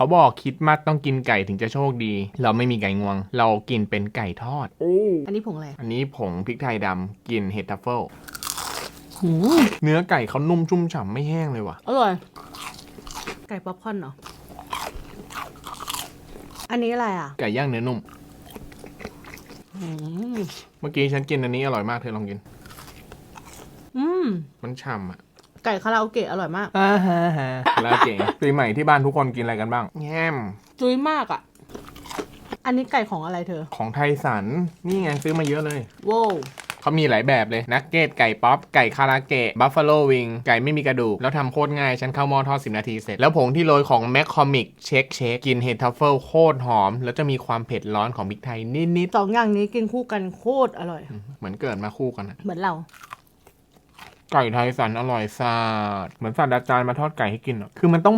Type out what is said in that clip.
เขาบอกคิดมัดต้องกินไก่ถึงจะโชคดี เราไม่มีไก่งวง เรากินเป็นไก่ทอด อันนี้ผงอะไรอันนี้ผงพริกไทยดำกลิ่นเห็ดทัฟเฟิลหืมเนื้อไก่เขานุ่มชุ่มฉ่ำไม่แห้งเลยว่ะ อร่อย ไก่ป๊อปคอร์นเหรอ อันนี้อะไรอะไก่ย่างเนื้อนุ่ม อืมเมื่อกี้ฉันกินอันนี้อร่อยมากเธอลองกิน อืม มันฉ่ำอะ ไก่คาราโอเกะอร่อยมาก อ่าฮะฮะแล้วเก๋ปีใหม่ที่บ้านทุกคนกินอะไรกันบ้างแง่มจุ้ยมากอะ อันนี้ไก่ของอะไรเธอ ของไทยสัน นี่ไงซื้อมาเยอะเลย โว้วเขามีหลายแบบเลยนักเก็ตไก่ป๊อป ไก่คาราเกะบัฟฟาโลวิงไก่ไม่มีกระดูก แล้วทำโคตรง่าย ฉันเข้าหม้อทอด 10 นาทีเสร็จ แล้วผงที่โรยของแมคคอมิกเช็คเชคกินเห็ดทัฟเฟิลโคตรหอม แล้วจะมีความเผ็ดร้อนของพริกไทยนิดสองอย่างนี้กินคู่กันโคตรอร่อย ๆ เหมือนเกิดมาคู่กันอะเหมือนเรา ไก่ไทยสันอร่อยสาดเหมือนสัตว์อาจารย์มาทอดไก่ให้กินอะคือมันต้อง